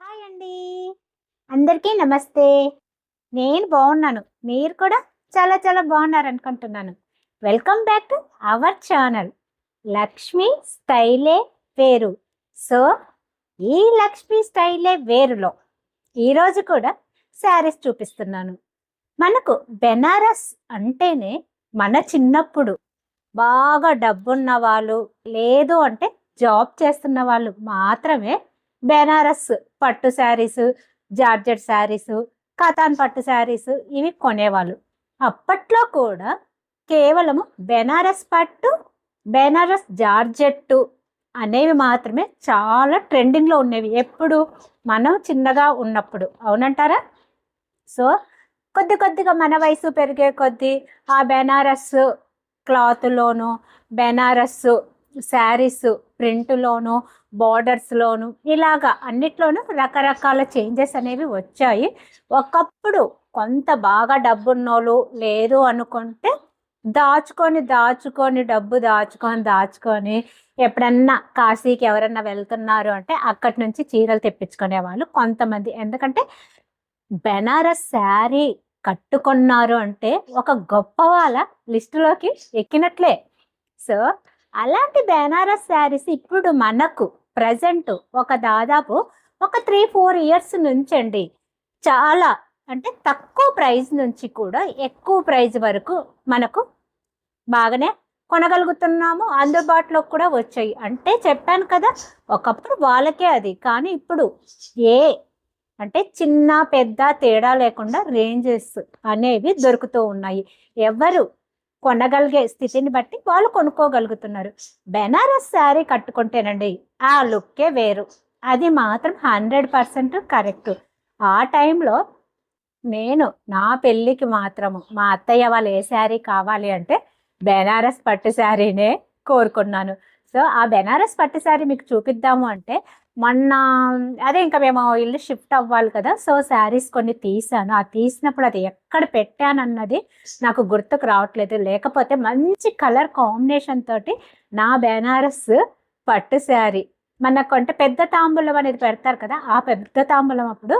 Hi అండి. అందరికీ నమస్తే. నేను బాగున్నాను. మీరు కూడా చాలా చాలా బాగున్నారు అనుకుంటున్నాను welcome back to our channel. Lakshmi స్టైలే వేరు. సో ఈ లక్ష్మి స్టైలే వేరులో ఈరోజు కూడా శారీస్ చూపిస్తున్నాను. మనకు బెనారస్ అంటేనే మన చిన్నప్పుడు బాగా డబ్బున్న వాళ్ళు లేదు అంటే జాబ్ చేస్తున్న వాళ్ళు మాత్రమే బెనారస్ పట్టు శారీస్ జార్జెట్ శారీస్ కథాన్ పట్టు శారీస్ ఇవి కొనేవాళ్ళు. అప్పట్లో కూడా కేవలము బెనారస్ పట్టు బెనారస్ జార్జెట్టు అనేవి మాత్రమే చాలా ట్రెండింగ్లో ఉండేవి. ఎప్పుడు? మనం చిన్నగా ఉన్నప్పుడు. అవునంటారా? సో కొద్ది కొద్దిగా మన వయసు పెరిగే కొద్దీ ఆ బెనారస్ క్లాత్లోను బెనారస్ శారీస్ ప్రింట్లోను బార్డర్స్లోను ఇలాగా అన్నిట్లోనూ రకరకాల చేంజెస్ అనేవి వచ్చాయి. ఒకప్పుడు కొంత బాగా డబ్బున్నోళ్ళు లేదు అనుకుంటే దాచుకొని దాచుకొని డబ్బు దాచుకొని దాచుకొని ఎప్పుడన్నా కాశీకి ఎవరన్నా వెళ్తున్నారు అంటే అక్కడి నుంచి చీరలు తెప్పించుకునే వాళ్ళు కొంతమంది. ఎందుకంటే బెనారస్ శారీ కట్టుకున్నారు అంటే ఒక గొప్ప వాళ్ళ లిస్టులోకి ఎక్కినట్లే. సో అలాంటి బెనారస్ శారీస్ ఇప్పుడు మనకు ప్రజెంట్ ఒక దాదాపు ఒక త్రీ ఫోర్ ఇయర్స్ నుంచి అండి చాలా అంటే తక్కువ ప్రైస్ నుంచి కూడా ఎక్కువ ప్రైస్ వరకు మనకు బాగానే కొనగలుగుతున్నాము అందుబాటులో కూడా వచ్చాయి. అంటే చెప్పాను కదా ఒకప్పుడు వాళ్ళకే అది. కానీ ఇప్పుడు ఏ అంటే చిన్న పెద్ద తేడా లేకుండా రేంజెస్ అనేవి దొరుకుతూ ఉన్నాయి. ఎవరు కొనగలిగే స్థితిని బట్టి వాళ్ళు కొనుక్కోగలుగుతున్నారు. బెనారస్ శారీ కట్టుకుంటేనండి ఆ లుక్కే వేరు. అది మాత్రం హండ్రెడ్ పర్సెంట్ కరెక్ట్. ఆ టైంలో నేను నా పెళ్ళికి మాత్రము మా అత్తయ్య వాళ్ళు ఏ శారీ కావాలి అంటే బెనారస్ పట్టు శారీనే కోరుకున్నాను. సో ఆ బెనారస్ పట్టు శారీ మీకు చూపిద్దాము అంటే మొన్న అదే ఇంకా మేము ఇల్లు షిఫ్ట్ అవ్వాలి కదా సో శారీస్ కొన్ని తీసాను. ఆ తీసినప్పుడు అది ఎక్కడ పెట్టానన్నది నాకు గుర్తుకు రావట్లేదు. లేకపోతే మంచి కలర్ కాంబినేషన్ తోటి నా బెనారస్ పట్టు శారీ. మనకు అంటే పెద్ద తాంబూలం అనేది పెడతారు కదా ఆ పెద్ద తాంబూలం అప్పుడు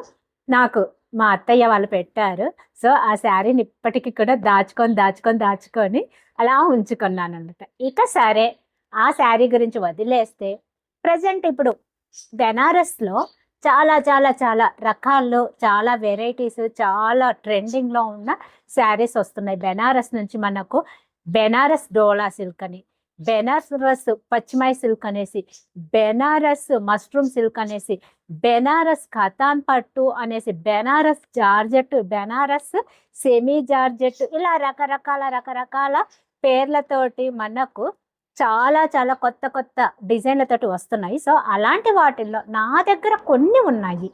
నాకు మా అత్తయ్య వాళ్ళు పెట్టారు. సో ఆ శారీని ఇప్పటికీ కూడా దాచుకొని దాచుకొని దాచుకొని అలా ఉంచుకున్నాను అనమాట ఇక సరే ఆ శారీ గురించి వదిలేస్తే ప్రజెంట్ ఇప్పుడు బెనారస్లో చాలా చాలా చాలా రకాల్లో చాలా వెరైటీస్ చాలా ట్రెండింగ్లో ఉన్న శారీస్ వస్తున్నాయి. బెనారస్ నుంచి మనకు బెనారస్ డోలా సిల్క్ అని బెనారస్ పచ్చిమాయి సిల్క్ అనేసి బెనారస్ మష్రూమ్ సిల్క్ అనేసి బెనారస్ ఖతాన్ పట్టు అనేసి Banaras georgette Banaras semi georgette ఇలా రకరకాల రకరకాల పేర్లతోటి మనకు చాలా చాలా కొత్త కొత్త డిజైన్లతోటి వస్తున్నాయి. సో అలాంటి వాటిల్లో నా దగ్గర కొన్ని ఉన్నాయి.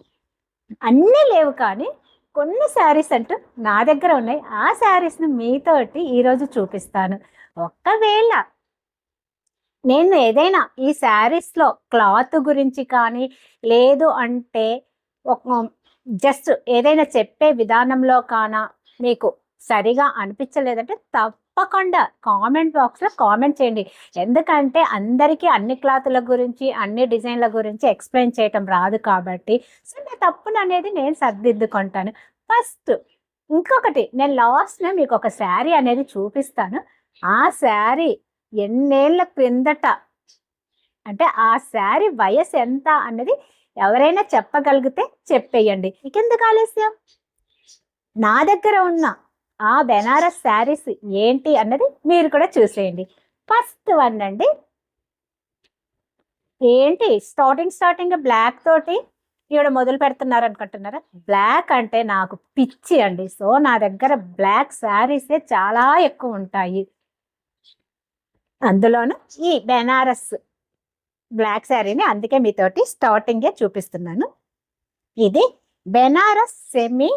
అన్నీ లేవు కానీ కొన్ని శారీస్ అంటూ నా దగ్గర ఉన్నాయి. ఆ శారీస్ని మీతోటి ఈరోజు చూపిస్తాను. ఒకవేళ నేను ఏదైనా ఈ శారీస్లో క్లాత్ గురించి కానీ లేదు అంటే ఒక జస్ట్ ఏదైనా చెప్పే విధానంలో కానా మీకు సరిగా అనిపించలేదంటే తప్పకుండా కామెంట్ బాక్స్లో కామెంట్ చేయండి. ఎందుకంటే అందరికీ అన్ని క్లాతుల గురించి అన్ని డిజైన్ల గురించి ఎక్స్ప్లెయిన్ చేయటం రాదు కాబట్టి సో నా తప్పును అనేది నేను సర్దిద్దుకుంటాను. ఫస్ట్ ఇంకొకటి నేను లాస్ట్నే మీకు ఒక శారీ అనేది చూపిస్తాను. ఆ శారీ ఎన్నేళ్ళ క్రిందట అంటే ఆ శారీ వయసు ఎంత అన్నది ఎవరైనా చెప్పగలిగితే చెప్పేయండి. ఇంకెందుకు ఆలస్యం? నా దగ్గర ఉన్న ఆ బెనారస్ శారీస్ ఏంటి అన్నది మీరు కూడా చూసేయండి. ఫస్ట్ వన్ అండి. ఏంటి? స్టార్టింగ్ స్టార్టింగ్ బ్లాక్ తోటి ఈవిడ మొదలు పెడుతున్నారు అనుకుంటున్నారా? బ్లాక్ అంటే నాకు పిచ్చి అండి. సో నా దగ్గర బ్లాక్ శారీసే చాలా ఎక్కువ ఉంటాయి. అందులోను ఈ బెనారస్ బ్లాక్ శారీని అందుకే మీతోటి స్టార్టింగే చూపిస్తున్నాను. ఇది బెనారస్ సెమీ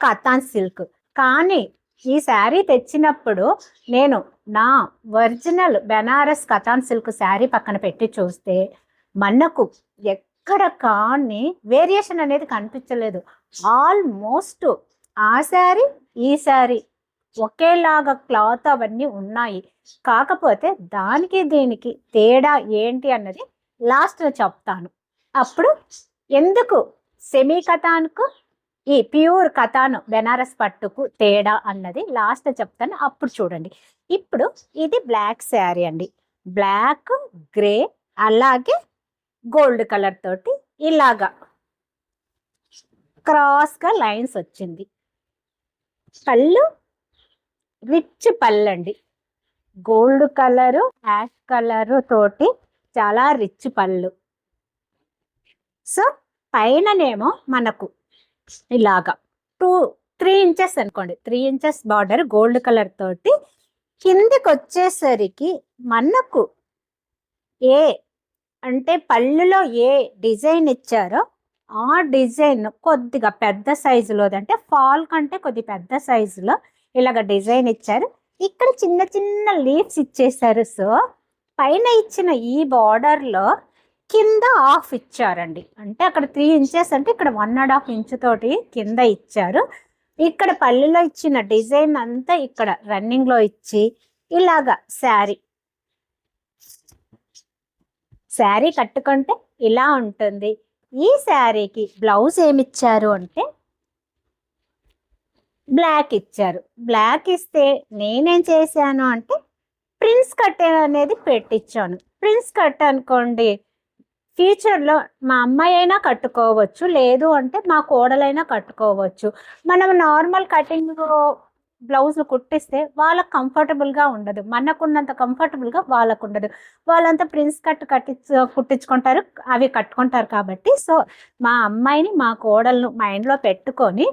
కతాన్ సిల్క్. కానీ ఈ శారీ తెచ్చినప్పుడు నేను నా original Banaras Katan silk saree పక్కన పెట్టి చూస్తే మనకు ఎక్కడ కానీ వేరియేషన్ అనేది కనిపించలేదు. ఆల్మోస్ట్ ఆ శారీ ఈ శారీ ఒకేలాగా క్లాత్ అవన్నీ ఉన్నాయి. కాకపోతే దానికి దీనికి తేడా ఏంటి అన్నది లాస్ట్లో చెప్తాను. అప్పుడు ఎందుకు సెమీ కథాన్కు ఈ ప్యూర్ కథాను బెనారస్ పట్టుకు తేడా అన్నది లాస్ట్ చెప్తాను అప్పుడు చూడండి. ఇప్పుడు ఇది బ్లాక్ శారీ అండి. బ్లాక్ గ్రే అలాగే గోల్డ్ కలర్ తోటి ఇలాగా క్రాస్గా లైన్స్ వచ్చింది. పళ్ళు రిచ్ పళ్ళు అండి గోల్డ్ కలరు యాష్ కలరు తోటి చాలా రిచ్ పళ్ళు. సో పైననేమో మనకు ఇలాగా. టూ త్రీ ఇంచెస్ అనుకోండి. Three inches border gold colour తోటి కిందికి వచ్చేసరికి మనకు ఏ అంటే పళ్ళులో ఏ డిజైన్ ఇచ్చారో ఆ డిజైన్ కొద్దిగా పెద్ద సైజులో అంటే ఫాల్ కంటే కొద్ది పెద్ద సైజులో ఇలాగ డిజైన్ ఇచ్చారు. ఇక్కడ చిన్న చిన్న లీవ్స్ ఇచ్చేసారు. సో పైన ఇచ్చిన ఈ బార్డర్లో కింద హాఫ్ ఇచ్చారండి. అంటే అక్కడ త్రీ ఇంచెస్ అంటే ఇక్కడ వన్ అండ్ హాఫ్ ఇంచ్ తోటి కింద ఇచ్చారు. ఇక్కడ పల్లెలో ఇచ్చిన డిజైన్ అంతా ఇక్కడ రన్నింగ్లో ఇచ్చి ఇలాగా శారీ. శారీ కట్టుకుంటే ఇలా ఉంటుంది. ఈ శారీకి బ్లౌజ్ ఏమిచ్చారు అంటే బ్లాక్ ఇచ్చారు. బ్లాక్ ఇస్తే నేనేం చేశాను అంటే ప్రిన్స్ కట్ అనేది పెట్టించాను. ప్రిన్స్ కట్ అనుకోండి ఫ్యూచర్లో మా అమ్మాయి అయినా కట్టుకోవచ్చు లేదు అంటే మా కోడలైనా కట్టుకోవచ్చు. మనం నార్మల్ కటింగ్ బ్లౌజులు కుట్టిస్తే వాళ్ళకి కంఫర్టబుల్గా ఉండదు. మనకున్నంత కంఫర్టబుల్గా వాళ్ళకు ఉండదు. వాళ్ళంతా ప్రిన్స్ కట్ కట్టి కుట్టించుకుంటారు అవి కట్టుకుంటారు కాబట్టి. సో మా అమ్మాయిని మా కోడలను మైండ్లో పెట్టుకొని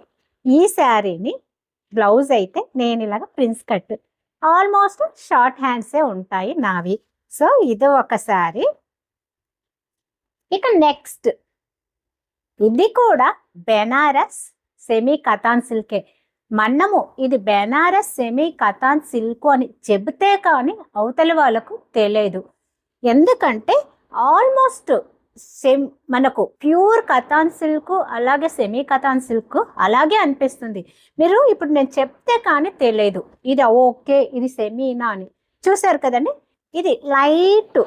ఈ శారీని బ్లౌజ్ అయితే నేను ఇలాగ ప్రిన్స్ కట్ ఆల్మోస్ట్ షార్ట్ హ్యాండ్సే ఉంటాయి నావి. సో ఇది ఒక శారీ. ఇక నెక్స్ట్ ఇది కూడా బెనారస్ సెమీ కథాన్ సిల్కే మనము ఇది బెనారస్ సెమీ కథాన్ సిల్క్ అని చెబితే కానీ అవతలి వాళ్ళకు తెలియదు. ఎందుకంటే ఆల్మోస్ట్ సెమ్ మనకు ప్యూర్ కథాన్ సిల్క్ అలాగే సెమీ కథాన్ సిల్క్ అలాగే అనిపిస్తుంది. మీరు ఇప్పుడు నేను చెప్తే కానీ తెలియదు. ఇది ఓకే ఇది సెమీనా అని. చూసారు కదండి? ఇది లైట్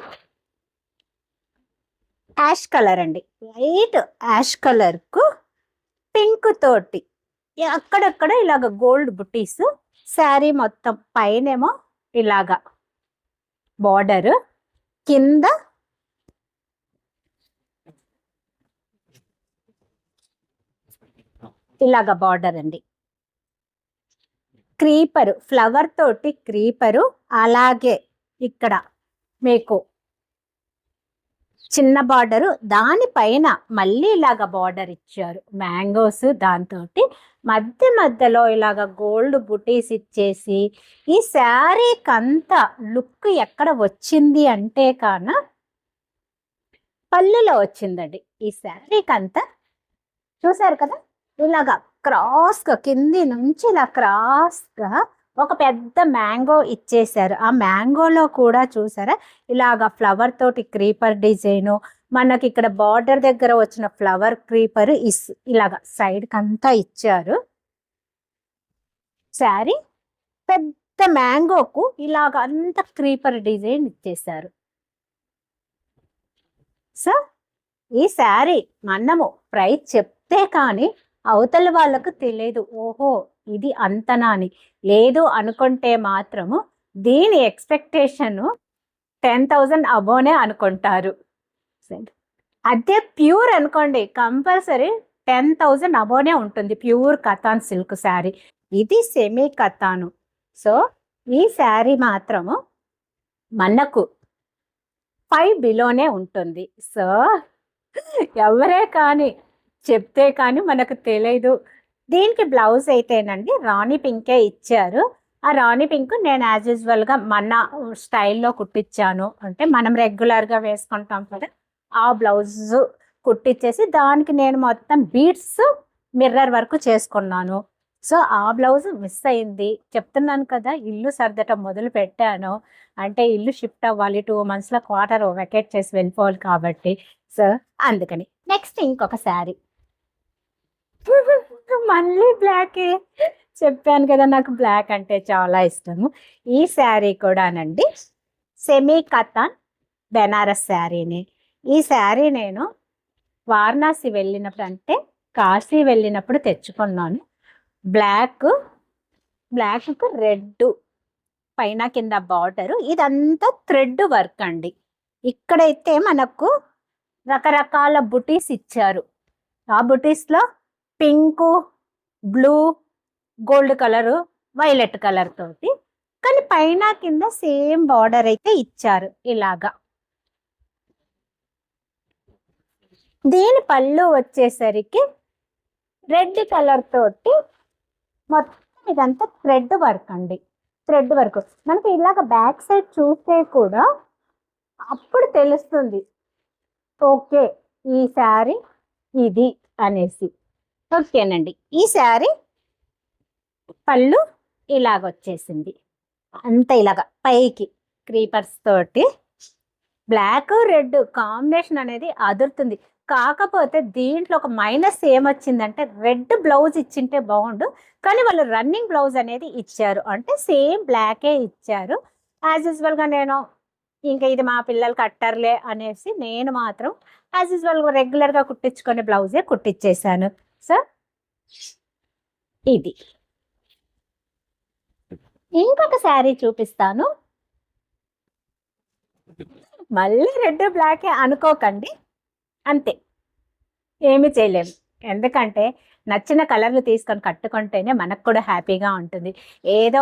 యాష్ కలర్ అండి. లైట్ యాష్ కలర్కు పింక్ తోటి అక్కడక్కడ ఇలాగ గోల్డ్ బుటీస్ శారీ మొత్తం పైనేమో ఇలాగా బార్డర్ కింద ఇలాగ బార్డర్ అండి. క్రీపరు ఫ్లవర్ తోటి క్రీపరు అలాగే ఇక్కడ మీకు చిన్న బార్డరు దానిపైన మళ్ళీ ఇలాగ బార్డర్ ఇచ్చారు. మ్యాంగోస్ దాంతో మధ్య మధ్యలో ఇలాగ గోల్డ్ బుటీస్ ఇచ్చేసి ఈ శారీకి అంతా లుక్ ఎక్కడ వచ్చింది అంటే కాన పళ్ళులో వచ్చిందండి. ఈ శారీకి అంతా చూసారు కదా? ఇలాగా క్రాస్గా కింది నుంచి ఇలా క్రాస్గా ఒక పెద్ద మ్యాంగో ఇచ్చేశారు. ఆ మ్యాంగోలో కూడా చూసారా? ఇలాగ ఫ్లవర్ తోటి క్రీపర్ డిజైను మనకి ఇక్కడ బార్డర్ దగ్గర వచ్చిన ఫ్లవర్ క్రీపర్ ఇస్ ఇలాగ సైడ్కి అంతా ఇచ్చారు. శారీ పెద్ద మ్యాంగోకు ఇలాగ అంత క్రీపర్ డిజైన్ ఇచ్చేశారు. సో ఈ శారీ మనము ప్రైస్ చెప్తే కానీ అవతల వాళ్ళకు తెలియదు. ఓహో ఇది అంతనా అని లేదు అనుకుంటే మాత్రము దీని ఎక్స్పెక్టేషన్ టెన్ థౌజండ్ అబోనే అనుకుంటారు. అదే ప్యూర్ అనుకోండి కంపల్సరీ టెన్ థౌజండ్ అబోనే ఉంటుంది ప్యూర్ కథాన్ సిల్క్ శారీ. ఇది సెమీ కథాను. సో ఈ శారీ మాత్రము మనకు ఫైవ్ బిలోనే ఉంటుంది. సో ఎవరే కానీ చెప్తే కానీ మనకు తెలియదు దీనికి బ్లౌజ్ అయితేనండి రాణి పింకే ఇచ్చారు. ఆ రాణి పింక్ నేను యాజ్ యూజువల్గా మన స్టైల్లో కుట్టించాను అంటే మనం రెగ్యులర్గా వేసుకుంటాం కదా ఆ బ్లౌజ్ కుట్టించేసి దానికి నేను మొత్తం బీడ్స్ మిర్రర్ వరకు చేసుకున్నాను. సో ఆ బ్లౌజ్ మిస్ అయింది. చెప్తున్నాను కదా ఇల్లు సర్దటం మొదలు పెట్టాను. అంటే ఇల్లు షిఫ్ట్ అవ్వాలి టూ మంత్స్లో క్వార్టర్ వెకేట్ చేసి వెళ్ళిపోవాలి కాబట్టి. సో అందుకని. నెక్స్ట్ ఇంకొక శారీ. మళ్ళీ బ్లాకే. చెప్పాను కదా నాకు బ్లాక్ అంటే చాలా ఇష్టము. ఈ శారీ కూడానండి సెమీ కథాన్ బెనారస్ శారీని. ఈ శారీ నేను వారణాసి వెళ్ళినప్పుడు అంటే కాశీ వెళ్ళినప్పుడు తెచ్చుకున్నాను. బ్లాక్ బ్లాక్ రెడ్ పైన కింద బార్డరు. ఇదంతా థ్రెడ్ వర్క్ అండి. ఇక్కడైతే మనకు రకరకాల బుటీస్ ఇచ్చారు. ఆ బుటీస్లో pink blue gold colour violet colour తోటి. కానీ పైన కింద సేమ్ బార్డర్ అయితే ఇచ్చారు ఇలాగా. దీని పళ్ళు వచ్చేసరికి రెడ్ కలర్ తోటి మొత్తం ఇదంతా థ్రెడ్ వర్క్ అండి. Thread work. మనకి ఇలాగ బ్యాక్ సైడ్ చూస్తే కూడా అప్పుడు తెలుస్తుంది. ఓకే ఈ శారీ ఇది అనేసి. ఓకేనండి. ఈ శారీ పళ్ళు ఇలాగ వచ్చేసింది అంత ఇలాగ పైకి క్రీపర్స్ తోటి బ్లాక్ రెడ్ కాంబినేషన్ అనేది అదురుతుంది. కాకపోతే దీంట్లో ఒక మైనస్ ఏమొచ్చిందంటే రెడ్ బ్లౌజ్ ఇచ్చింటే బాగుండు. కానీ వాళ్ళు రన్నింగ్ బ్లౌజ్ అనేది ఇచ్చారు. అంటే సేమ్ బ్లాకే ఇచ్చారు. యాజ్ యూజువల్గా నేను ఇంకా ఇది మా పిల్లలు కట్టర్లే అనేసి నేను మాత్రం యాజ్ యూజువల్గా రెగ్యులర్గా కుట్టించుకునే బ్లౌజే కుట్టించేశాను సార్ ఇది. ఇంకొక శారీ చూపిస్తాను. మళ్ళీ రెడ్ బ్లాకే అనుకోకండి. అంతే. ఏమి చేయలేము. ఎందుకంటే నచ్చిన కలర్లు తీసుకొని కట్టుకుంటేనే మనకు కూడా హ్యాపీగా ఉంటుంది. ఏదో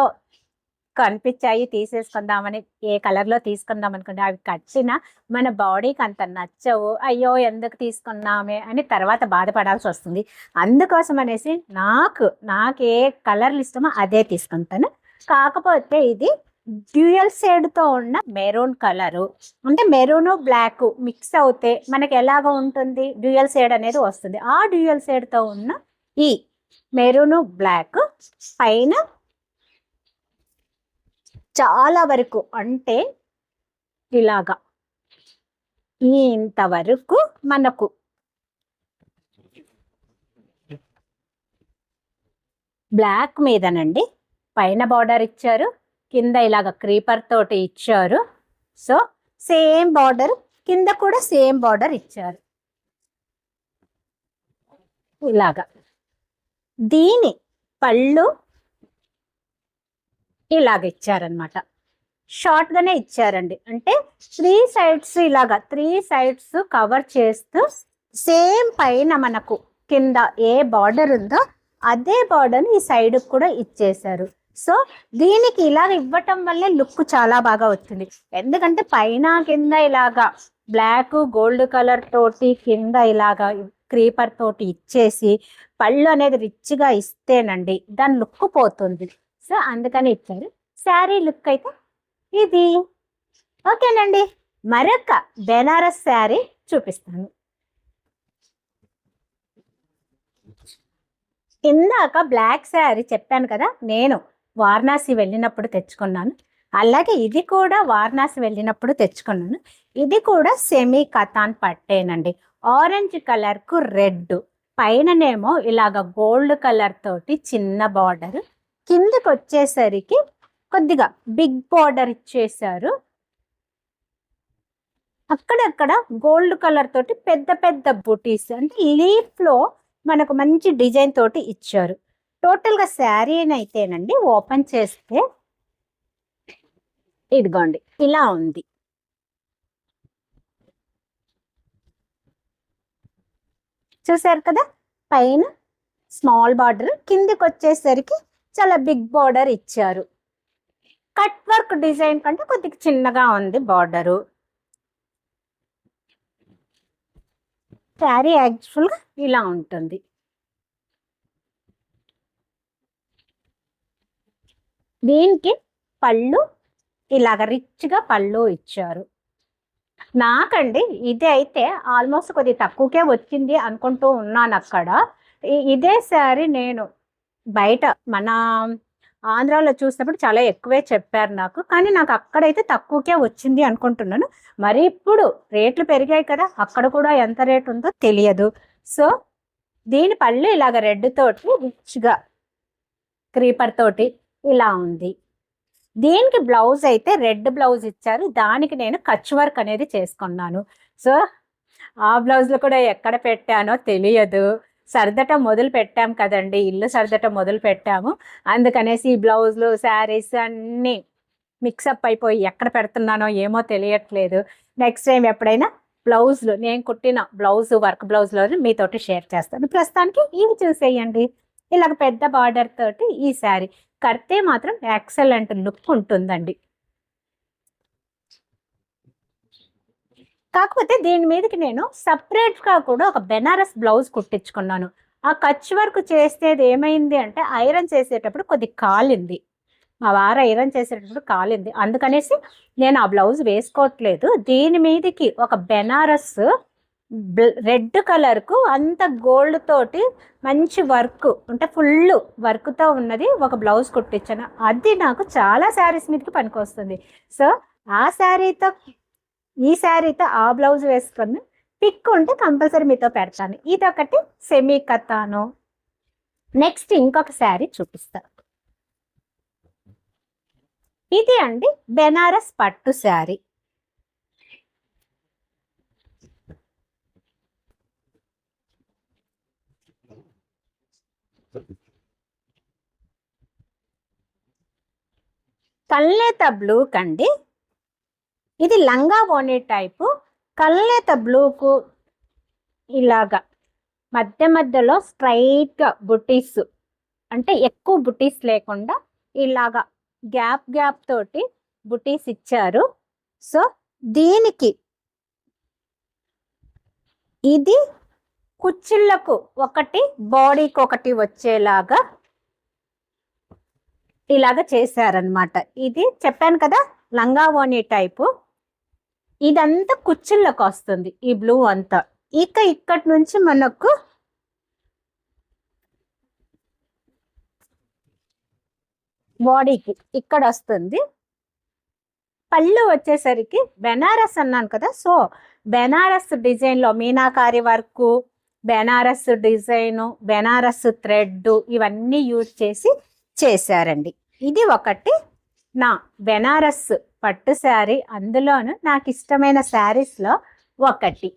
కనిపించాయి తీసేసుకుందామని ఏ కలర్లో తీసుకుందాం అనుకుంటే అవి కట్టిన మన బాడీకి అంత నచ్చవు. అయ్యో ఎందుకు తీసుకున్నామే అని తర్వాత బాధపడాల్సి వస్తుంది. అందుకోసం అనేసి నాకు నాకు ఏ కలర్లు ఇష్టమో అదే తీసుకుంటాను. కాకపోతే ఇది డ్యూయల్ షేడ్తో ఉన్న మెరూన్ కలరు. అంటే మెరూన్ బ్లాక్ మిక్స్ అవుతే మనకి ఎలాగ ఉంటుంది? డ్యూయల్ షేడ్ అనేది వస్తుంది. ఆ డ్యూయల్ షేడ్తో ఉన్న ఈ మెరూన్ బ్లాక్ పైన చాలా వరకు అంటే ఇలాగా. ఇంతవరకు మనకు బ్లాక్ మీదనండి. పైన బార్డర్ ఇచ్చారు. కింద ఇలాగ క్రీపర్ తోటి ఇచ్చారు. సో సేమ్ బార్డర్ కింద కూడా సేమ్ బార్డర్ ఇచ్చారు. ఇలాగా. దీని పళ్ళు ఇలాగ ఇచ్చారనమాట షార్ట్గానే ఇచ్చారండి. అంటే త్రీ సైడ్స్ ఇలాగా త్రీ సైడ్స్ కవర్ చేస్తూ సేమ్ పైన మనకు కింద ఏ బార్డర్ ఉందో అదే బార్డర్ని ఈ సైడ్కి కూడా ఇచ్చేశారు. సో దీనికి ఇలాగ ఇవ్వటం వల్లే లుక్ చాలా బాగా వచ్చింది. ఎందుకంటే పైన కింద ఇలాగా బ్లాక్ గోల్డ్ కలర్ తోటి కింద ఇలాగా క్రీపర్ తోటి ఇచ్చేసి పళ్ళు అనేది రిచ్గా ఇస్తేనండి దాని లుక్ పోతుంది. సో అందుకని ఇచ్చారు. శారీ లుక్ అయితే ఇది. ఓకేనండి. మరొక బెనారస్ శారీ చూపిస్తాను. ఇందాక బ్లాక్ శారీ చెప్పాను కదా నేను వారణాసి వెళ్ళినప్పుడు తెచ్చుకున్నాను. అలాగే ఇది కూడా వారణాసి వెళ్ళినప్పుడు తెచ్చుకున్నాను. ఇది కూడా సెమీ కథాన్ పట్టేనండి. ఆరెంజ్ కలర్కు రెడ్. పైననేమో ఇలాగ గోల్డ్ కలర్ తోటి చిన్న బార్డర్. కిందకి వచ్చేసరికి కొద్దిగా బిగ్ బార్డర్ ఇచ్చేసారు అక్కడక్కడ గోల్డ్ కలర్ తోటి పెద్ద పెద్ద బుటీస్ అంటే లీఫ్లో మనకు మంచి డిజైన్ తోటి ఇచ్చారు. టోటల్గా శారీ అయితేనండి ఓపెన్ చేస్తే ఇదిగోండి ఇలా ఉంది. చూసారు కదా? పైన స్మాల్ బార్డర్ కిందికి వచ్చేసరికి చాలా బిగ్ బార్డర్ ఇచ్చారు. కట్ వర్క్ డిజైన్ కంటే కొద్దిగా చిన్నగా ఉంది బార్డరు శారీ యాక్చువల్గా ఇలా ఉంటుంది. దీనికి పళ్ళు ఇలాగ రిచ్గా పళ్ళు ఇచ్చారు. నాకండి ఇది అయితే ఆల్మోస్ట్ కొద్ది తక్కువకే వచ్చింది అనుకుంటూ ఉన్నాను అక్కడ ఇదే శారీ నేను బయట మన ఆంధ్రాలో చూసినప్పుడు చాలా ఎక్కువే చెప్పారు నాకు. కానీ నాకు అక్కడైతే తక్కువకే వచ్చింది అనుకుంటున్నాను. మరి ఇప్పుడు రేట్లు పెరిగాయి కదా అక్కడ కూడా ఎంత రేట్ ఉందో తెలియదు. సో దీని పళ్ళు ఇలాగ రెడ్ తోటి రిచ్గా క్రీపర్ తోటి ఇలా ఉంది. దీనికి బ్లౌజ్ అయితే రెడ్ బ్లౌజ్ ఇచ్చారు. దానికి నేను కచ్ వర్క్ అనేది చేసుకున్నాను. సో ఆ బ్లౌజ్లో కూడా ఎక్కడ పెట్టానో తెలియదు. సర్దటం మొదలు పెట్టాం కదండి ఇల్లు సర్దటం మొదలు పెట్టాము. అందుకనేసి ఈ బ్లౌజులు శారీస్ అన్నీ మిక్సప్ అయిపోయి ఎక్కడ పెడుతున్నానో ఏమో తెలియట్లేదు. నెక్స్ట్ టైం ఎప్పుడైనా బ్లౌజులు నేను కుట్టిన బ్లౌజ్ వర్క్ బ్లౌజ్లో మీతోటి షేర్ చేస్తాను. ప్రస్తుతానికి ఇవి చూసేయండి. ఇలాగ పెద్ద బార్డర్ తోటి ఈ శారీ. కడితే మాత్రం ఎక్సలెంట్ లుక్ ఉంటుందండి. కాకపోతే దీని మీదకి నేను సపరేట్గా కూడా ఒక బెనారస్ బ్లౌజ్ కుట్టించుకున్నాను. ఆ కచ్ వర్క్ చేసేది ఏమైంది అంటే ఐరన్ చేసేటప్పుడు కొద్ది కాలింది. మా వారు ఐరన్ చేసేటప్పుడు కాలింది. అందుకనేసి నేను ఆ బ్లౌజ్ వేసుకోవట్లేదు. దీని మీదకి ఒక బెనారస్ రెడ్ కలర్కు అంత గోల్డ్ తోటి మంచి వర్క్ అంటే ఫుల్ వర్క్తో ఉన్నది ఒక బ్లౌజ్ కుట్టించాను. అది నాకు చాలా శారీస్ మీదకి పనికొస్తుంది. సో ఆ శారీతో ఈ శారీతో ఆ బ్లౌజ్ వేసుకొని పిక్ ఉంటే కంపల్సరీ మీతో పెడతాను. ఒకటి సెమీ కథాను. నెక్స్ట్ ఇంకొక శారీ చూపిస్తాను ఇది అండి బెనారస్ పట్టు శారీ. తల్లేత బ్లూ కండి. ఇది లంగా ఓనీ టైపు కల్లేత బ్లూకు ఇలాగా. మధ్య మధ్యలో స్ట్రైట్గా బుటీస్ అంటే ఎక్కువ బుటీస్ లేకుండా ఇలాగా గ్యాప్ గ్యాప్ తోటి బుటీస్ ఇచ్చారు. సో దీనికి ఇది కుచ్చిళ్ళకు ఒకటి బాడీకి ఒకటి వచ్చేలాగా ఇలాగ చేశారనమాట ఇది చెప్పాను కదా లంగా ఓని టైపు. ఇదంతా కుచ్చిళ్ళకు వస్తుంది ఈ బ్లూ అంతా. ఇక ఇక్కడి నుంచి మనకు బాడీకి ఇక్కడ వస్తుంది. పళ్ళు వచ్చేసరికి బెనారస్ అన్నాను కదా సో బెనారస్ డిజైన్లో meenakari work Banaras design Banaras thread ఇవన్నీ యూజ్ చేసి చేశారండి. ఇది ఒకటి. నా బెనారస్ పట్టు శారీ అందులోను నాకు ఇష్టమైన శారీస్లో ఒకటి.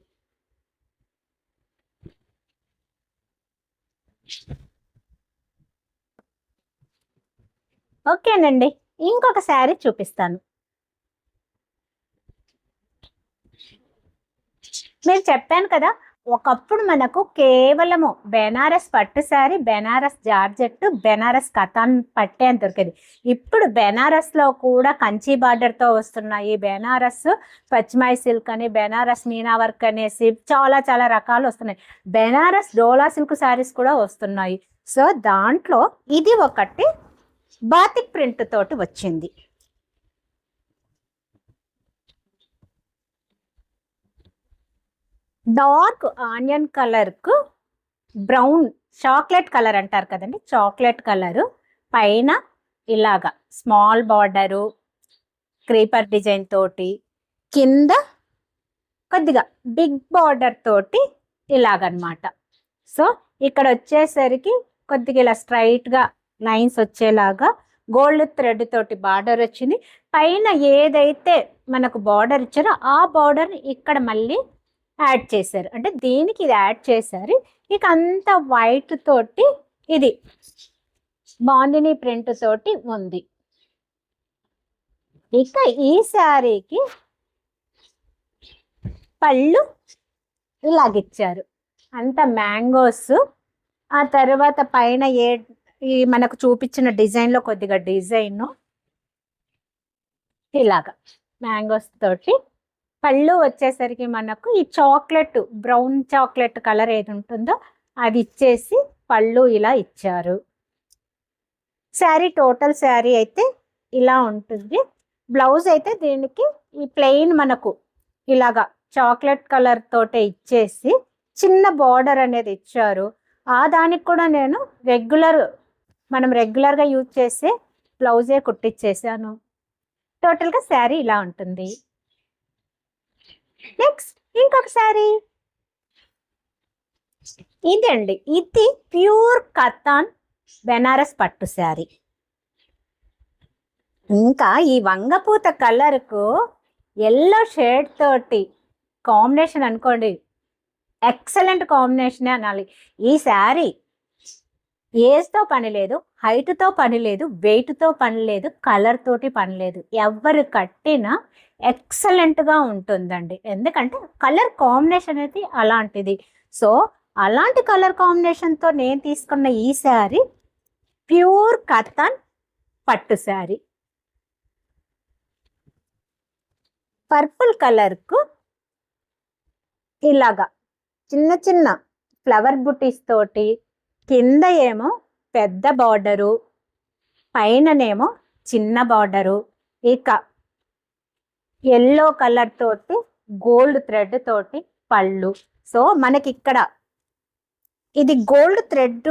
ఓకేనండి ఇంకొక శారీ చూపిస్తాను. మీరు చెప్పాను కదా ఒకప్పుడు మనకు కేవలము బెనారస్ పట్టు శారీ బెనారస్ జార్జెట్ బెనారస్ కథాన్ పట్టే అని దొరికేది. ఇప్పుడు బెనారస్లో కూడా కంచి బార్డర్తో వస్తున్నాయి బెనారస్ పచ్చిమాయి సిల్క్ అని బెనారస్ మీనా వర్క్ అనేసి చాలా చాలా రకాలు వస్తున్నాయి. బెనారస్ డోలా సిల్క్ శారీస్ కూడా వస్తున్నాయి. సో దాంట్లో ఇది ఒకటి బాతిక్ ప్రింట్ తోటి వచ్చింది. డార్క్ ఆనియన్ కలర్కు బ్రౌన్ చాక్లెట్ కలర్ అంటారు కదండి చాక్లెట్ కలరు. పైన ఇలాగా స్మాల్ బార్డరు క్రీపర్ డిజైన్ తోటి కింద కొద్దిగా బిగ్ బార్డర్ తోటి ఇలాగనమాట. సో ఇక్కడ వచ్చేసరికి కొద్దిగా ఇలా స్ట్రైట్గా లైన్స్ వచ్చేలాగా గోల్డ్ థ్రెడ్ తోటి బార్డర్ వచ్చింది. పైన ఏదైతే మనకు బార్డర్ ఇచ్చారో ఆ బార్డర్ ఇక్కడ మళ్ళీ యాడ్ చేశారు. అంటే దీనికి ఇది యాడ్ చేశారు? ఇక అంత వైట్ తోటి ఇది. బాందిని ప్రింట్ తోటి ఉంది. ఇక ఈ శారీకి పళ్ళు ఇలాగిచ్చారు. అంత మ్యాంగోస్. ఆ తర్వాత పైన ఏ ఈ మనకు చూపించిన డిజైన్లో కొద్దిగా డిజైన్. ఇలాగా. మ్యాంగోస్ తోటి పళ్ళు వచ్చేసరికి మనకు ఈ చాక్లెట్ బ్రౌన్ చాక్లెట్ కలర్ ఏది ఉంటుందో అది ఇచ్చేసి పళ్ళు ఇలా ఇచ్చారు. శారీ టోటల్ శారీ అయితే ఇలా ఉంటుంది. బ్లౌజ్ అయితే దీనికి ఈ ప్లెయిన్ మనకు ఇలాగా చాక్లెట్ కలర్ తోటే ఇచ్చేసి చిన్న బార్డర్ అనేది ఇచ్చారు. ఆ దానికి కూడా నేను రెగ్యులర్ మనం రెగ్యులర్గా యూజ్ చేసే బ్లౌజే కుట్టించేసాను టోటల్గా శారీ ఇలా ఉంటుంది. నెక్స్ట్ ఇంకొక శారీ ఇదండి ఇది ప్యూర్ కథాన్ బెనారస్ పట్టు శారీ. ఇంకా ఈ వంగపూత కలర్కు ఎల్లో షేడ్ తోటి కాంబినేషన్ అనుకోండి. ఎక్సలెంట్ కాంబినేషన్ అనాలి. ఈ శారీ ఏజ్తో పని లేదు. హైట్తో పని లేదు వెయిట్తో పని లేదు కలర్ తోటి పని లేదు. ఎవరు కట్టినా ఎక్సలెంట్గా ఉంటుందండి. ఎందుకంటే కలర్ కాంబినేషన్ అనేది అలాంటిది. సో అలాంటి కలర్ కాంబినేషన్తో నేను తీసుకున్న ఈ శారీ ప్యూర్ కథన్ పట్టు శారీ. పర్పుల్ కలర్కు ఇలాగా చిన్న చిన్న ఫ్లవర్ బుటీస్ తోటి కింద ఏమో పెద్ద బార్డరు పైననేమో చిన్న బార్డరు ఇక ఎల్లో కలర్ తోటి గోల్డ్ థ్రెడ్ తోటి పళ్ళు. సో మనకి ఇక్కడ ఇది గోల్డ్ థ్రెడ్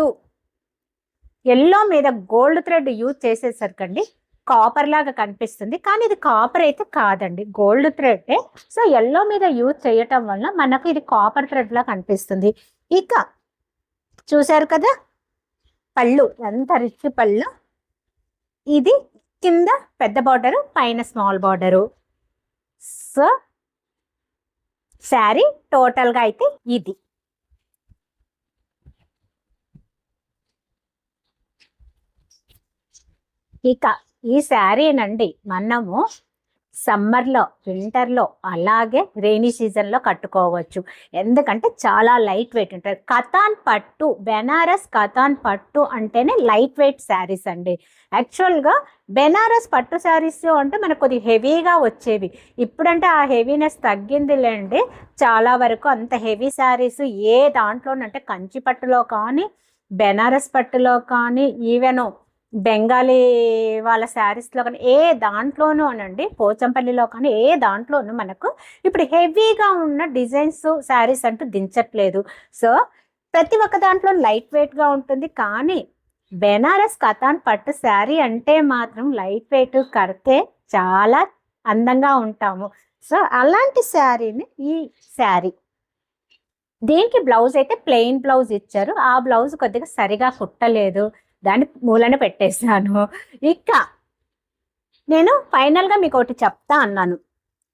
ఎల్లో మీద గోల్డ్ థ్రెడ్ యూజ్ చేసేసరికండి కాపర్ లాగా కనిపిస్తుంది. కానీ ఇది కాపర్ అయితే కాదండి. గోల్డ్ థ్రెడ్ సో ఎల్లో మీద యూజ్ చేయటం వల్ల మనకు ఇది కాపర్ థ్రెడ్ లా కనిపిస్తుంది. ఇక చూశారు కదా? పళ్ళు ఎంత రిచ్ పళ్ళు? ఇది కింద పెద్ద బార్డరు పైన స్మాల్ బార్డరు సో శారీ టోటల్గా అయితే ఇది. ఇక ఈ శారీనండి మనము సమ్మర్లో వింటర్లో అలాగే రెయినీ సీజన్లో కట్టుకోవచ్చు. ఎందుకంటే చాలా లైట్ వెయిట్ ఉంటుంది కథాన్ పట్టు బెనారస్ కథాన్ పట్టు అంటేనే లైట్ వెయిట్ శారీస్ అండి. యాక్చువల్గా బెనారస్ పట్టు శారీస్ అంటే మనకు కొద్దిగా హెవీగా వచ్చేవి. ఇప్పుడంటే ఆ హెవీనెస్ తగ్గిందిలేండి. చాలా వరకు అంత హెవీ శారీస్ ఏ దాంట్లోనంటే కంచి పట్టులో కానీ బెనారస్ పట్టులో కానీ ఈవెన్ బెంగాలీ వాళ్ళ శారీస్లో కానీ ఏ దాంట్లోనూ అనండి పోచంపల్లిలో కానీ ఏ దాంట్లోనూ మనకు ఇప్పుడు హెవీగా ఉన్న డిజైన్స్ శారీస్ అంటూ దించట్లేదు. సో ప్రతి ఒక్క దాంట్లో లైట్ వెయిట్గా ఉంటుంది. కానీ బెనారస్ కథాన్ పట్టు శారీ అంటే మాత్రం లైట్ వెయిట్ కడితే చాలా అందంగా ఉంటాము. సో అలాంటి శారీని ఈ శారీ. దీనికి బ్లౌజ్ అయితే ప్లెయిన్ బ్లౌజ్ ఇచ్చారు. ఆ బ్లౌజ్ కొద్దిగా సరిగా కుట్టలేదు. దాన్ని మూలన పెట్టేశాను. ఇక నేను ఫైనల్గా మీకు ఒకటి చెప్తా అన్నాను.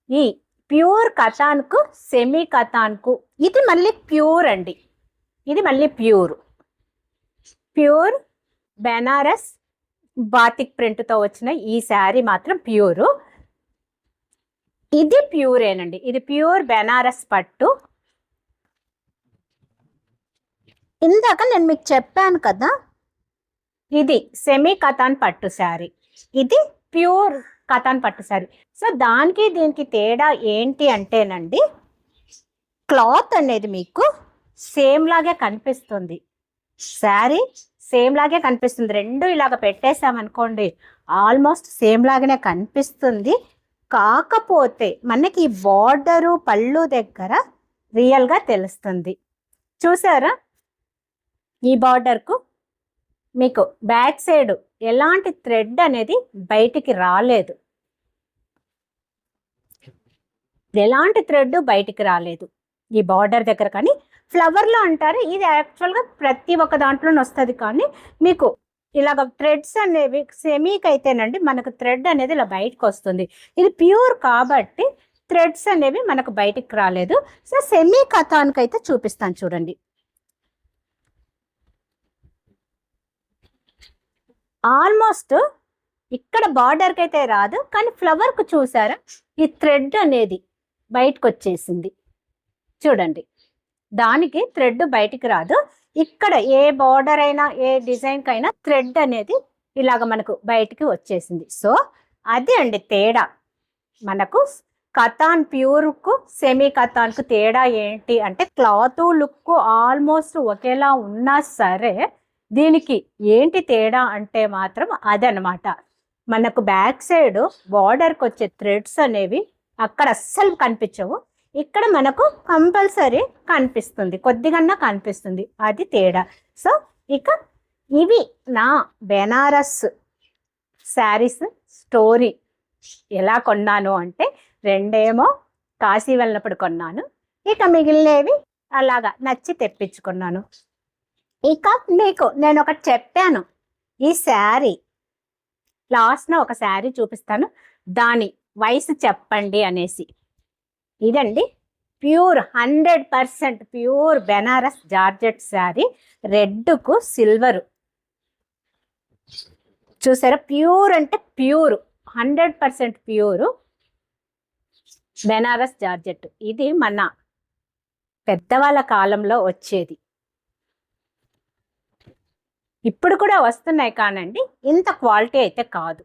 ఈ ప్యూర్ కథాన్కు సెమీ కథాన్కు ఇది మళ్ళీ ప్యూర్ అండి. ఇది మళ్ళీ ప్యూర్. ప్యూర్ బెనారస్ బాతిక్ ప్రింట్తో వచ్చిన ఈ శారీ మాత్రం ప్యూరు. ఇది ప్యూరేనండి. ఇది ప్యూర్ బెనారస్ పట్టు. ఇందాక నేను మీకు చెప్పాను కదా ఇది సెమీ కథాన్ పట్టు శారీ. ఇది ప్యూర్ కథాన్ పట్టు శారీ. సో దానికి దీనికి తేడా ఏంటి అంటేనండి క్లాత్ అనేది మీకు సేమ్ లాగే కనిపిస్తుంది. శారీ సేమ్ లాగే కనిపిస్తుంది. రెండు ఇలాగ పెట్టేసామనుకోండి ఆల్మోస్ట్ సేమ్ లాగానే కనిపిస్తుంది. కాకపోతే మనకి బార్డరు పళ్ళు దగ్గర రియల్గా తెలుస్తుంది. చూసారా? ఈ బార్డర్కు మీకు బ్యాక్ సైడ్ ఎలాంటి థ్రెడ్ అనేది బయటికి రాలేదు. ఎలాంటి థ్రెడ్ బయటికి రాలేదు. ఈ బార్డర్ దగ్గర కానీ ఫ్లవర్లో అంటారు ఇది యాక్చువల్గా ప్రతి ఒక్క దాంట్లోనే వస్తుంది. కానీ మీకు ఇలాగ థ్రెడ్స్ అనేవి సెమీకి అయితేనండి మనకు థ్రెడ్ అనేది ఇలా బయటకు వస్తుంది. ఇది ప్యూర్ కాబట్టి థ్రెడ్స్ అనేవి మనకు బయటికి రాలేదు. సో సెమీ కథానికి అయితే చూపిస్తాను చూడండి. ఆల్మోస్ట్ ఇక్కడ బార్డర్కి అయితే రాదు కానీ ఫ్లవర్కు చూసారా? ఈ థ్రెడ్ అనేది బయటకు వచ్చేసింది చూడండి. దానికి థ్రెడ్ బయటికి రాదు. ఇక్కడ ఏ బార్డర్ అయినా ఏ డిజైన్కి అయినా థ్రెడ్ అనేది ఇలాగ మనకు బయటికి వచ్చేసింది. సో అదే అండి తేడా. మనకు కథాన్ ప్యూర్కు సెమీ కథాన్కు తేడా ఏంటి అంటే క్లాత్ లుక్ ఆల్మోస్ట్ ఒకేలా ఉన్నా సరే దీనికి ఏంటి తేడా అంటే మాత్రం అదనమాట. మనకు బ్యాక్ సైడ్ బార్డర్కి వచ్చే థ్రెడ్స్ అనేవి అక్కడ అస్సలు కనిపించవు. ఇక్కడ మనకు కంపల్సరీ కనిపిస్తుంది. కొద్దిగన్నా కనిపిస్తుంది. అది తేడా. సో ఇక ఇవి నా బెనారస్ శారీస్ స్టోరీ. ఎలా కొన్నాను అంటే రెండేమో కాశీ వెళ్ళినప్పుడు కొన్నాను. ఇక మిగిలినవి అలాగా నచ్చి తెప్పించుకున్నాను. ఇక మీకు నేను ఒకటి చెప్పాను. ఈ శారీ. లాస్ట్న ఒక శారీ చూపిస్తాను. దాని వయసు చెప్పండి అనేసి. ఇదండి. Pure hundred percent pure Banaras georgette sari. రెడ్కు silver. చూసారా? ప్యూర్ అంటే pure. Hundred percent pure Banaras georgette. ఇది మన పెద్దవాళ్ళ కాలంలో వచ్చేది. ఇప్పుడు కూడా వస్తున్నాయి కానండి. ఇంత క్వాలిటీ అయితే కాదు.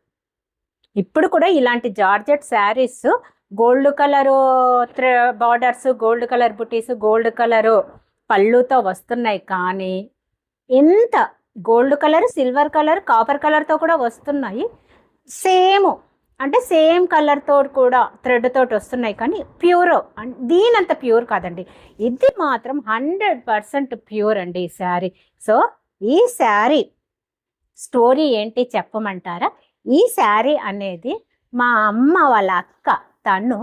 ఇప్పుడు కూడా ఇలాంటి georgette saris gold colour borders gold colour butis gold colour పళ్ళుతో వస్తున్నాయి కానీ ఇంత gold colour silver colour copper కలర్తో కూడా వస్తున్నాయి. సేమ్ అంటే సేమ్ కలర్తో కూడా థ్రెడ్ తోటి వస్తున్నాయి కానీ ప్యూర్ దీనంత ప్యూర్ కాదండి. ఇది మాత్రం హండ్రెడ్ పర్సెంట్ ప్యూర్ అండి ఈ శారీ. సో ఈ శారీ స్టోరీ ఏంటి చెప్పమంటారా? ఈ శారీ అనేది మా అమ్మ వాళ్ళ అక్క తను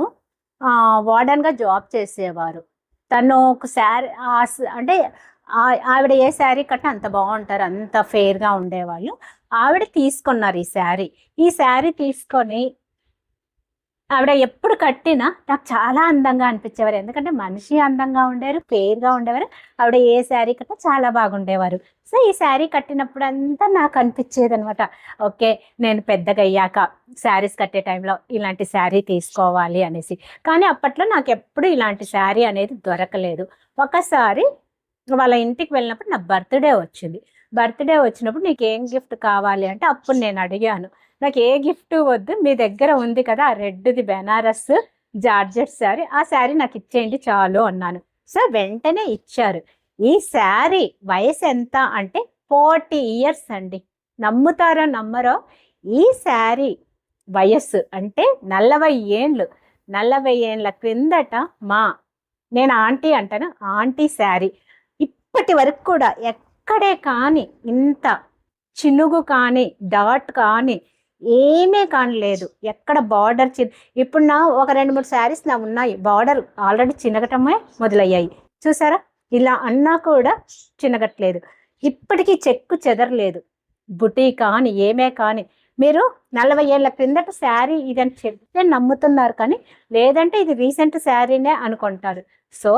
వార్డన్గా జాబ్ చేసేవారు. తను ఒక శారీ అంటే ఆవిడ ఏ శారీ కట్టే అంత బాగుంటారు అంత ఫేర్గా ఉండేవాళ్ళు. ఆవిడ తీసుకున్నారు ఈ శారీ. ఈ శారీ తీసుకొని ఆవిడ ఎప్పుడు కట్టినా నాకు చాలా అందంగా అనిపించేవారు. ఎందుకంటే మనిషి అందంగా ఉండేవారు పేరుగా ఉండేవారు. ఆవిడ ఏ శారీ కట్టినా చాలా బాగుండేవారు. సో ఈ శారీ కట్టినప్పుడు అంతా నాకు అనిపించేది అనమాట ఓకే నేను పెద్దగా అయ్యాక శారీస్ కట్టే టైంలో ఇలాంటి శారీ తీసుకోవాలి అనేసి. కానీ అప్పట్లో నాకు ఎప్పుడు ఇలాంటి శారీ అనేది దొరకలేదు. ఒకసారి వాళ్ళ ఇంటికి వెళ్ళినప్పుడు నా బర్త్డే వచ్చింది. బర్త్డే వచ్చినప్పుడు నీకు ఏం గిఫ్ట్ కావాలి అంటే అప్పుడు నేను అడిగాను. నాకు ఏ గిఫ్ట్ వద్దు మీ దగ్గర ఉంది కదా ఆ రెడ్ది బెనారస్ జార్జెట్ శారీ ఆ శారీ నాకు ఇచ్చేయండి చాలు అన్నాను. సో వెంటనే ఇచ్చారు. ఈ శారీ వయసు ఎంత అంటే ఫార్టీ ఇయర్స్ అండి. నమ్ముతారో నమ్మరో ఈ శారీ వయస్సు అంటే నలభై ఏండ్లు నలభై ఏండ్ల క్రిందట మా నేను ఆంటీ అంటాను ఆంటీ శారీ. ఇప్పటి వరకు కూడా ఎక్కడే కానీ ఇంత చినుగు కానీ డాట్ కానీ ఏమీ కానలేదు. ఎక్కడ బార్డర్ చి ఇప్పుడు నా ఒక రెండు మూడు శారీస్ నా ఉన్నాయి. బార్డర్ ఆల్రెడీ చినగటమే మొదలయ్యాయి. చూసారా? ఇలా అన్నా కూడా చినగట్లేదు. ఇప్పటికీ చెక్కు చెదరలేదు. బుటీ కానీ ఏమే కానీ. మీరు నలభై ఏళ్ళ క్రిందట శారీ ఇదని చెప్తే నమ్ముతున్నారు కానీ లేదంటే ఇది రీసెంట్ శారీనే అనుకుంటారు. సో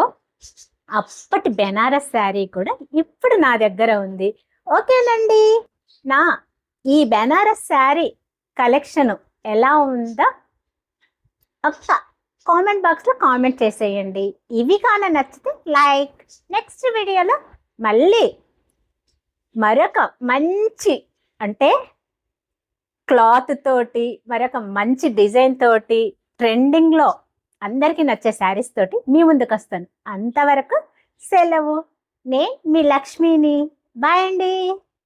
అప్పటి బెనారస్ శారీ కూడా ఇప్పుడు నా దగ్గర ఉంది. ఓకేనండి. నా ఈ బెనారస్ శారీ కలెక్షన్ ఎలా ఉందో ఒక కామెంట్ బాక్స్లో కామెంట్ చేసేయండి. ఇవి కానీ నచ్చితే లైక్. నెక్స్ట్ వీడియోలో మళ్ళీ మరొక మంచి అంటే క్లాత్ తోటి మరొక మంచి డిజైన్ తోటి ట్రెండింగ్లో అందరికీ నచ్చే శారీస్ తోటి మీ ముందుకు వస్తాను. అంతవరకు సెలవు. నే మీ లక్ష్మిని. బాయ్ అండి.